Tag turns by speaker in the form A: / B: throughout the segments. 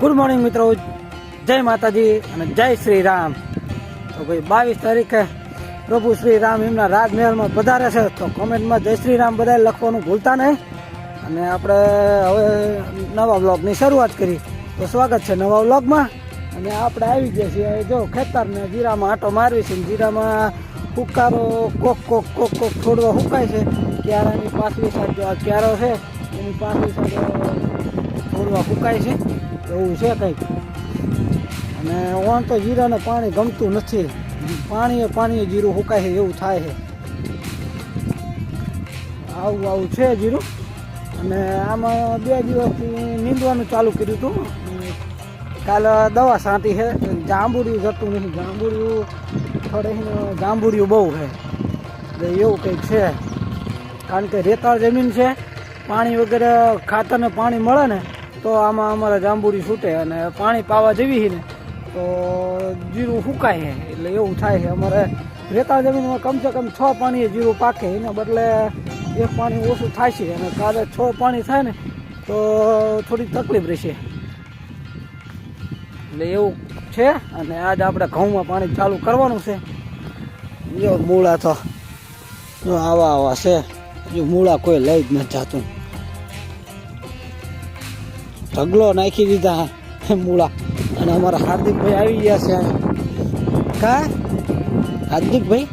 A: Good morning મિત્રો. જય માતાજી અને જય શ્રી રામ તો ભાઈ, બાવીસ તારીખે પ્રભુ શ્રી રામ એમના રાજમહેલમાં પધારે છે. તો કોમેન્ટમાં જય શ્રી રામ બધા લખવાનું ભૂલતા નહીં. અને આપણે હવે નવા બ્લોગની શરૂઆત કરી. તો સ્વાગત છે નવા બ્લોગમાં અને આપણે આવી ગયા છીએ. જો, ખેતરને જીરામાં આટો મારવી છે જીરામાં હુકારો, કોક કોક કોક કોક છોડવા હુકાય છે. ક્યારાની પાછલી સાઈડ જો આ ક્યારો છે, એની પાછલી સાઈડ છોડવા હુકાય છે. એવું છે કંઈક. અને ઓણ તો જીરાને પાણી ગમતું નથી. પાણીએ પાણીએ જીરું હુકાય છે, એવું થાય છે. આવું આવું છે જીરું. અને આમાં બે દિવસથી નીંદવાનું ચાલુ કર્યું હતું. કાલે દવા છાંટી છે, જાંબુડિયું જતું નથી. જાંબુડિયું થોડે જાંબુડિયું બહુ છે. એવું કંઈક છે. કારણ કે રેતાળ જમીન છે, પાણી વગેરે ખાતરને પાણી મળે ને તો આમાં અમારે જાંબુડી છૂટે અને પાણી પાવા જેવી છે ને, તો જીરું સુકાય છે. એટલે એવું થાય છે. અમારે રેતાળ જમીનમાં કમસે કમ છ પાણીએ જીરું પાકે. એના બદલે એક પાણી ઓછું થાય છે. અને કાલે છ પાણી થાય ને, તો થોડી તકલીફ રહેશે. એટલે એવું છે. અને આજ આપણે ઘઉંમાં પાણી ચાલુ કરવાનું છે. જો મૂળા તો આવા આવા છે. હજુ મૂળા કોઈ લઈ જ નથી જાતું. ઢગલો નાખી દીધા હે મૂળા. અને અમારા હાર્દિકભાઈ આવી ગયા છે. કા? હાર્દિકભાઈ?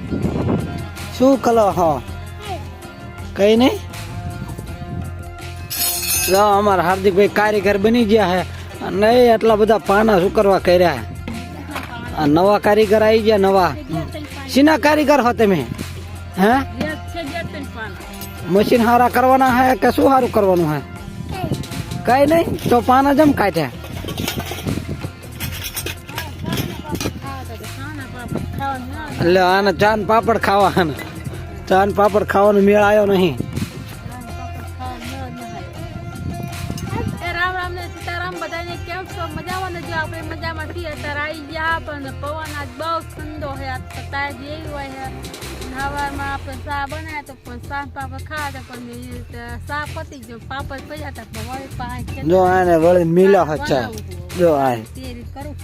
A: શું કલો હા? કઈ નહીં? અમારા હાર્દિકભાઈ કારીગર બની ગયા છે અને એટલા બધા પાના શું કરવા કર્યા આ નવા કારીગર આવી ગયા નવા. શીના કારીગર હો તમે? હે? મશીન હારા કરવાના હે કે શું સારું કરવાનું હે? કઈ નહીં તો પાના જમ કાઢ્યા એટલે આને ચાન પાપડ ખાવાના. ચાન પાપડ ખાવાનો મેળ આવ્યો નહીં.
B: મજામાં છીએ. અત્યારે આવી ગયા પણ પવન આજ બહુ ઠંડો છે. તાજ એવી હોય છે. સવારમાં આપણે ચા બનાવ્યા તો પણ સાત પાપડ ખાવા હતા પણ એ ચા પતી ગયો પાપડ પડ્યા હતા પણ વળી પાસે
A: જો આને વળી મિલા હચા. જો આ
B: તે કરું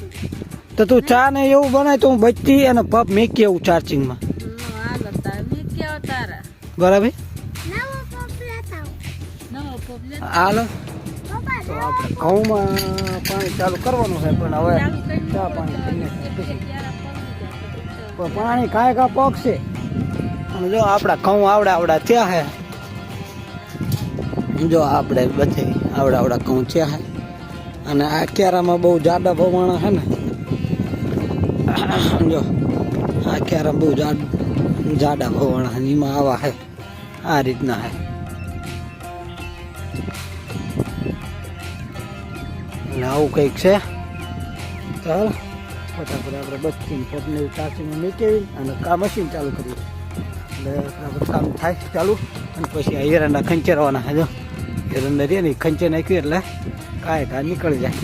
A: તો તું ચા ને એવું બનાય તો હું બચતી અને પપ મેકી આવું ચાર્જિંગમાં
B: હતા
A: બરાબર? હાલો. તો આપણે ઘઉંમાં પાણી ચાલુ કરવાનું છે પણ હવે ચા પાણી પણ કાંઈ કા પગ અને જો આપણા ઘઉં આવડા આવડા થયા હે, જો આપણે બધે આવડા આવડા ઘઉં થયા હે. અને આ ક્યારામાં બહુ જાડા ભવાણા છે ને, જો આ ક્યારા બહુ જાડ ભવાણા એમાં આવા હે, આ રીતના હે. એટલે આવું કંઈક છે. ચાલ, ફટાફટ આપણે બચીને પોતને ચાચીને નીકળી અને કા મશીન ચાલુ કર્યું એટલે કામ થાય ચાલુ. અને પછી આ એરંડા ખંચેરવાના છે જો. એરંડા રે ને ખંચે નાખ્યું એટલે કાંઈ કા નીકળી જાય.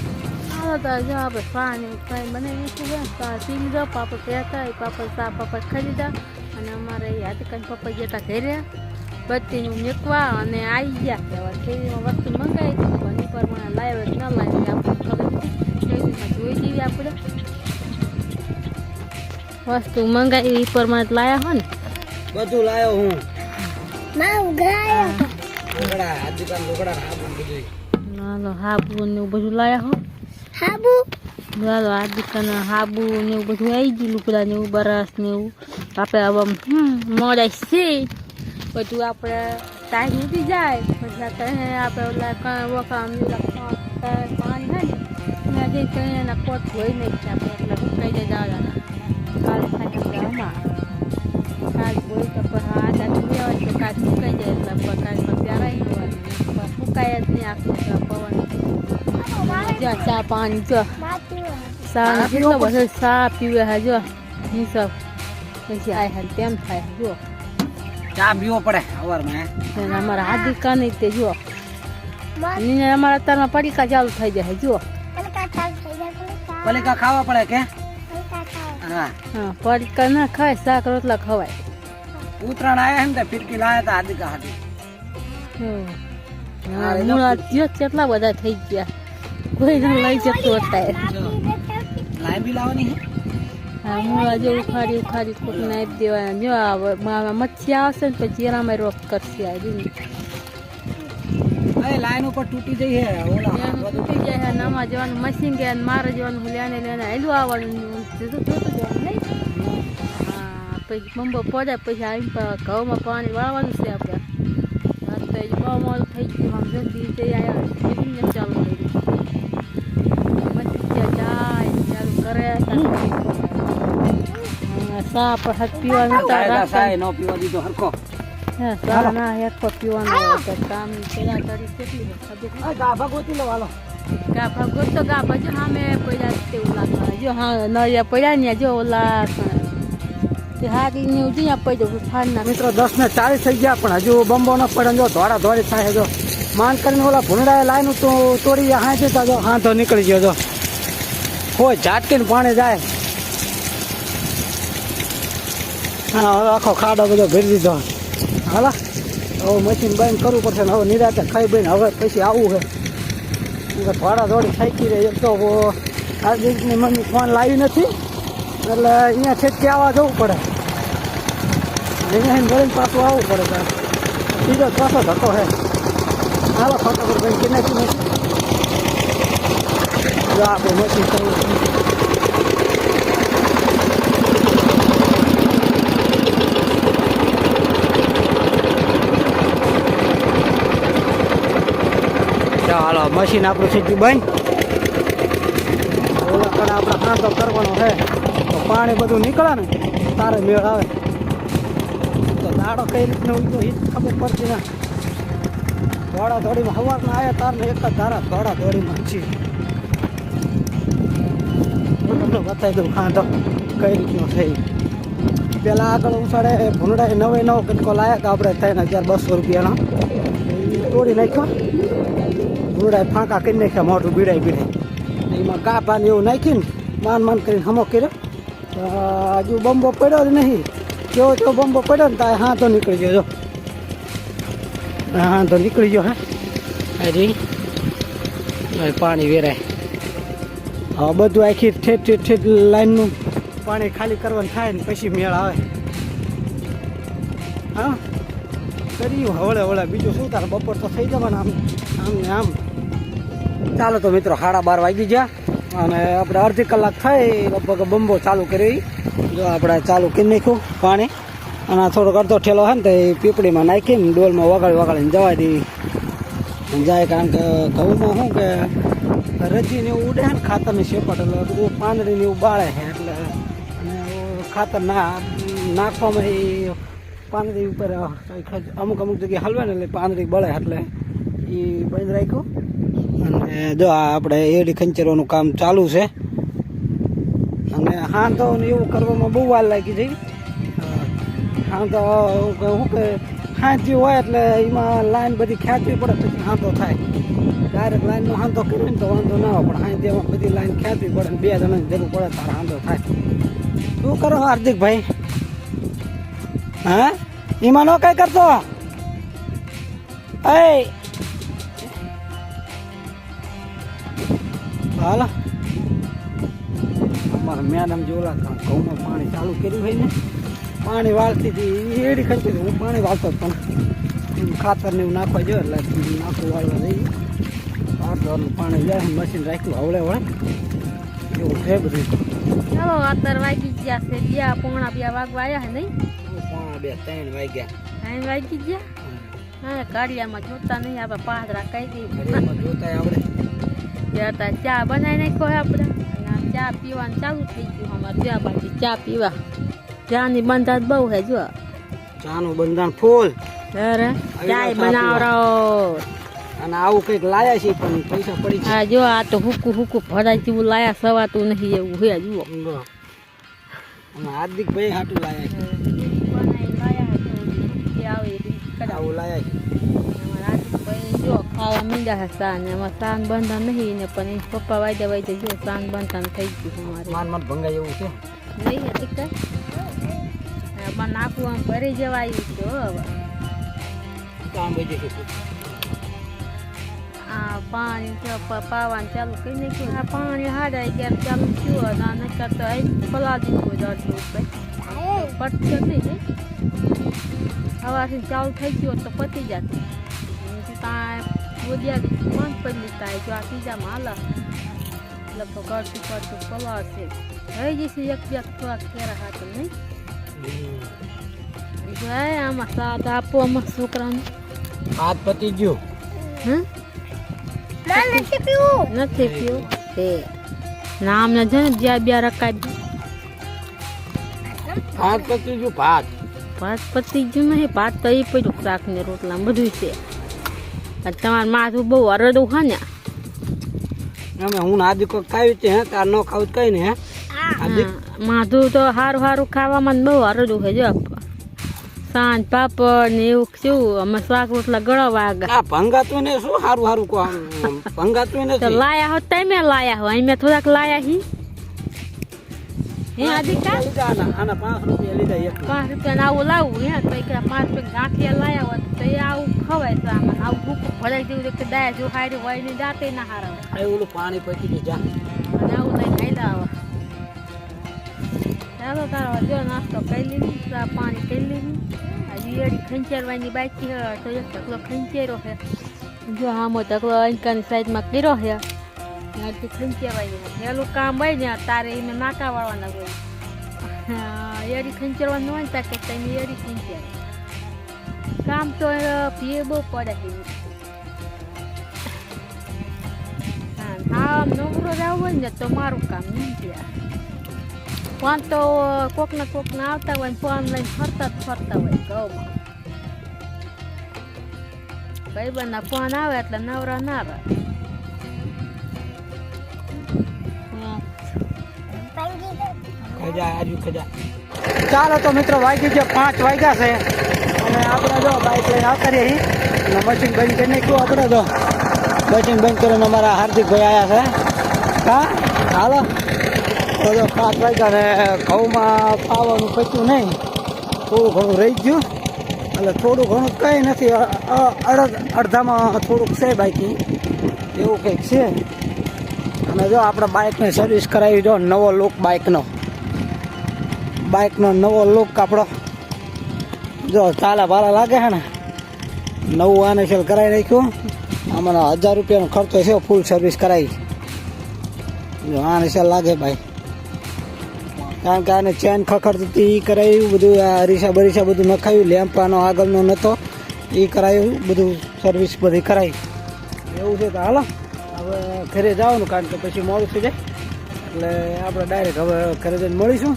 B: આપણે પાણી કઈ બનાવી પી પાપડ પહેરતા એ પાપડ સા પાપડ ખાઈ અને અમારે યાદ કઈ પપ્પા ગયા હતા ઘરે. બત્તીનું મૂકવા અને આવી ગયા કહેવા શેરીમાં વસ્તુ મંગાવી હતી, પણ એ પ્રમાણે લાવ્યો ન લાવ્યો. આપણે ખબર શેરીમાં જોઈ વસ્તુ મંગાવી એ પ્રમાણે લાયા હો ને.
A: બધું લાયો હું. લુગડા આજકાલ લુગડા હાબુ બધું
B: હાલો હાબુ ને એવું બધું લાયા હો. હાલો આ દુકાન હાબુ ને એવું બધું આવી ગયું લુકડા ને એવું બરાસ ને એવું. આપણે હવે મોડા છે. બધું આપણે ટાઈમ ઉઠી જાય. પછી આપણે આપણે ઓલા કાં વખામ ને પાણી હોય ને. ત્યાં જઈને કઈ એના કોટ હોય નહીં આપણે એટલે કહી જાય જવાના કાલે ખાતે આપણે કાલ બોઈ તો પણ આ દાદુ હોય તો કાલ સુકાઈ જાય એટલે પણ પ્યારાઈ પણ સુકાય જ નહીં આખું પવન. જો ચા પાણી જો. ચા કેટલો બધો ચા પીવે હે જો. હિસાબ પછી આ હે તેમ થાય જો.
A: ચા પીવો પડે સવારમાં
B: અને અમારા હાર્દિક કાની તે જો. નીને અમારા અત્યારમાં પડીકા ચાલુ થઈ જાય જો.
A: પલિકા ખાવા પડે કે? હા
B: હા પડીકા ના ખાય શાક રોટલા ખવાય.
A: ઉતરાણ આયા હે ને તે ફિરકી લાયા હતા આદિકા હાથી
B: મૂળા કેટલા બધા થઈ ગયા. કોઈ ન લઈ જતું હતા
A: લાઈન બી લાવવાની હે?
B: હા મૂળા જો ઉખાડી ઉખાડી કોક નાખી દેવાના જો મચ્છી આવશે ને પછી જીરામાં રોપ કરશે આ
A: લાઈન ઉપર તૂટી જઈ હે ઓલા
B: તૂટી જાય હે નવા જવાનું મશીન ગયા મારે જવાનું લેને લેને હેલું આવવાનું. જતું જવાનું પછી બંબો પહોંચાય પછી આવીને ઘઉંમાં પાણી વાળવાનું છે આપણે. તો એ બહુ મોડું થઈ ગયું આમ જલ્દી જઈ આવ્યા જીવીને ચાલુ કર્યું. મચ્છી ત્યાં જાય ચાલુ કરે હા, સા પર હાથ પીવાનું
A: નો પીવા દીધો હરખો.
B: હા, સા ના હેઠો પીવાનું કામ પેલા કરી કેટલી
A: ગાભા ગોતી લો વાલો.
B: ગા ભાગો તો ગા ભાજો સામે પડ્યા છે તેવું લાગે જો હા નળિયા પડ્યા ને જો ઓલા તે હારી ને ઉડીયા પડ્યો ફાડના
A: મિત્રો, દસ ને ચાલીસ થઈ ગયા, પણ હજુ બંબો ન પડે જો ધોળા ધોળી થાય જો. માન કરીને ઓલા ભૂંડાએ લાઈન તો તોડી હા છે તો જો. હા, તો નીકળી ગયો જો. કોઈ ઝાટકીને પાણી જાય. હવે આખો ખાડો બધો ભરી દીધો. હાલા. હવે મશીન બંધ કરવું પડશે ને હવે નિરાતે ખાઈ બઈને હવે પછી આવવું છે. થોડા થોડી થાકી રહી એક તો આ દીકની મમ્મી ફોન લાવી નથી. એટલે અહીંયા છેટકે આવવા જવું પડે. અહીંયા ગળીને પાછું આવવું પડે સાહેબ. બીજો પાછો ધક્કો હે હાલો ફટાફટ ભાઈ કે નહીં આપણે મશીન કરવું ચાલો મશીન આપણું સીધું બંધ. ઓલા પણ આપણે કાંતો કરવાનો છે. તો પાણી બધું નીકળે ને, તારે મેળ આવે. તો દાડો કઈ રીતનો ખબર પડતી ના. ધોળા ધોડીમાં સવારના આવ્યા તારને એક જ ધારા ઘોડા ધોડીમાં છીએ. તમને બતાવી દઉં કાંતો કઈ રીતનો થઈ પેલા આગળ ઉછાડે ભૂંડાએ નવે નવ કટકો લાયા હતા આપણે ત્રણ હજાર બસો રૂપિયાનો. તોડી નાખ્યો. ભૂંડાએ ફાંકા કરી નાખ્યા મોટું બીડાઈ બીડાઈ. એમાં કાપા ને એવું નાખીને માન માન કરીને હમો કર્યો. હજુ બંબો પડ્યો જ નહીં. કેવો તેવો બંબો પડ્યો ને ત્યાં તો નીકળી ગયો, જો. તો નીકળી ગયો, હા. હજી પાણી વેરાય. હા, બધું આખી ઠેઠ ઠેઠ ઠેઠ લાઈનનું પાણી ખાલી કરવાનું થાય ને પછી મેળ આવે. હા? કર્યું હવળે હવળે. બીજું શું તારે? બપોર તો થઈ જવાના આમ આમ ને આમ. ચાલો તો મિત્રો, સાડા બાર વાગી ગયા. અને આપણે અડધી કલાક થાય લગભગ બંબો ચાલુ કરી. જો આપણે ચાલુ કરી નાખ્યું પાણી. અને થોડોક અડધો ઠેલો છે ને તો એ પીપળીમાં નાખીને ડોલમાં વગાડી વગાડીને જવા દેવી જાય કારણ કે ઘઉંમાં શું કે રજીને એવું ઉડે ને ખાતરની શેપટ, એટલે બધું પાંદડીને એવું બાળે છે એટલે ખાતર ના નાખવામાં એ પાંદડી ઉપર અમુક અમુક જગ્યાએ હલવે ને એટલે પાંદડી બળે, એટલે એ બંધ રાખ્યું. અને જો આપણે એડી ખંચરવાનું કામ ચાલુ છે. અને હા, તો એવું કરવામાં બહુ વાર લાગી જઈ હા, તો શું કે હાંચી હોય એટલે એમાં લાઈન બધી ખેંચવી પડે, પછી હાંતો થાય. ડાયરેક્ટ લાઈનનો હાંતો કર્યો ને તો વાંધો ના હોય પણ હાંચીમાં બધી લાઈન ખેંચવી પડે બે જણાની જરૂર પડે, તારે હાંતો થાય. શું કરો હાર્દિકભાઈ? હા? એમાં નો કઈ કરતો? એ હાલો. અમારા મેડમ જોલા ઘઉંમાં પાણી ચાલુ કર્યું હોય ને પાણી વાળતી હતી એડી ખંચી હતી. હું પાણી વાળતો પણ ખાતર ને એવું નાખવા જો એટલે નાખું વાળવા જઈએ વાળવાનું પાણી જાય મશીન રાખ્યું હવળે વળે એવું છે બધું.
B: ચાલો અત્યારે વાગી ગયા છે. ગયા પોણા બે વાગવા આવ્યા છે નહીં?
A: પોણા બે ત્રણ વાગ્યા.
B: ત્રણ વાગી ગયા? હા. કાળિયામાં જોતા નહીં આપણે પાદરા કહી દઈએ
A: જોતા આવડે.
B: ત્યાં ચા બનાવી નાખ્યો આપણે. અને આ ચા પીવાનું ચાલુ થઈ ગયું અમારે. ચા બાકી ચા પીવા. ચાની બંધાત બહુ છે જો.
A: ચાનું બંધાણ ફૂલ.
B: અરે ચા બનાવરો
A: અને આવું કંઈક લાયા છે પણ પૈસા પડી
B: હા જો આ તો હુકું હુકું ભરાય જેવું લાયા સવાતું નહીં એવું હે જુઓ.
A: અને હાર્દિક ભાઈ હાટું લાયા છે.
B: છે આવે
A: લાયા છે.
B: ખાવા મીંડા છે સાન એમાં સાન બંધા નહીં ને પણ પપ્પા વાયદા વાયદા જો સાન બંધા થઈ ગયું અમારે
A: માન માન ભંગાય એવું છે
B: નહીં હતી કે એમાં નાખવું આમ ભરી જવાયું છે હો હવે
A: કામ વહી જશે
B: આ પાણી છે પાવાનું ચાલુ કરી નાખ્યું આ પાણી હાડાય ત્યારે ચાલુ થયું આ નકર તો અહીં ખોલા દીધું દર્દી ઉપર પટશે નહીં ને હવાથી ચાલુ થઈ ગયો તો પતી જતી ત્યાં બોલ્યા બંધ પડી ત્યાં જો આ ત્રીજામાં હાલા લગભગ અડધું પડતું પલાળ છે થઈ જશે એક બે થોડાક કેરા હાથું નહીં જાય આમાં સાથ આપો આમાં છોકરાને
A: હાથ પતી ગયું
B: હમ નથી પીવું તે નામ ને છે ને જ્યાં બે રકાય
A: હાથ પતી ગયું ભાત
B: ભાત પતી ગયું નહીં ભાત તો એ પડ્યું શાક ને રોટલા બધું છે તમારું માથું બહુ અરડું હા ને.
A: અમે હું આ દીકો ખાવી છે હે? તાર નો ખાવું કઈ ને હે?
B: માથું તો સારું સારું ખાવામાં બહુ અરડું છે જો. સાંજ પાપડ ને એવું શું અમે શાક રોટલા ગળા વાગા
A: આ ભંગાતું ને શું હારું હારું કો ભંગાતું ને
B: લાયા હો તમે લાયા હો અમે થોડાક લાયા હી. હે આદિ કા
A: લીધા આના આના પાંચ રૂપિયા લીધા એક
B: પાંચ રૂપિયા આવું લાવવું હે તો એક પાંચ રૂપિયા ગાંઠિયા લાયા હોત તો એ આવું ખવાય તો આમાં આવું ભૂખું ભરાઈ જેવું કે દાય જો હારી હોય ને દાંતે ના હારા
A: ઓલું પાણી પતી ગયું જા.
B: અને આવું લઈને ખાઈલા આવા. ચાલો તારો જો નાસ્તો કરી લીધી પાણી કરી લીધું. હજી એડી ખંચેરવાની બાકી હે તો એક ઢગલો ખંચેરો છે. જો આમો ઢગલો અંકાની સાઈડમાં કર્યો છે. ત્યાંથી ખંચેરવાની કહેવાય પેલું કામ હોય ને તારે એને નાકા વાળવાના હોય. એડી ખંચેરવાનું હોય ને તાર કે તમે એડી ખંચર. કામ તો ભીએ બહુ પડે છે. હા નવરો રહેવું હોય ને તો મારું કામ નહીં ત્યાં ફોન તો કોકને કોકને આવતા હોય ને ફોન લઈને ફરતા જ ફરતા હોય ઘઉંમાં. ભાઈબંધના ફોન આવે એટલે નવરા ના રહે
A: ખજા, આજુ ખજા. ચાલો તો મિત્રો વાગી ગયા પાંચ વાગ્યા છે. અને આપણે જો બાઇક લઈને આવતા અને મશીન બંધ કરી નાખ્યું આપણે તો મશીન બંધ કરીને અમારા હાર્દિકભાઈ આવ્યા છે. હા? હાલો. બધો પાંચ વાગ્યા ને ઘઉંમાં પાવાનું પચ્યું નહીં. થોડું ઘણું રહી ગયું. એટલે થોડું ઘણું કંઈ નથી. અડધ, અડધામાં થોડુંક છે બાકી. એવું કંઈક છે. અને જો આપણે બાઇકની સર્વિસ કરાવી જો નવો લુક બાઇકનો બાઇકનો નવો લુક આપણો. જો ચાલા ભાલા લાગે છે ને, નવું આને કરાવી નાખ્યું. આમાં હજાર રૂપિયાનો ખર્ચો છે ફૂલ સર્વિસ કરાવી. જો આને લાગે ભાઈ. કારણ કે આને ચેન ખખડતી એ કરાવ્યું બધું આ અરીસા બરીસા બધું નખાવ્યું લેમ્પ આનો આગળનો નહોતો એ કરાવ્યું બધું સર્વિસ બધી કરાવી એવું છે તો હાલો, હવે ઘરે જવાનું કારણ કે પછી મોડું થઈ જાય. એટલે આપણે ડાયરેક્ટ હવે ઘરે જઈને મળીશું.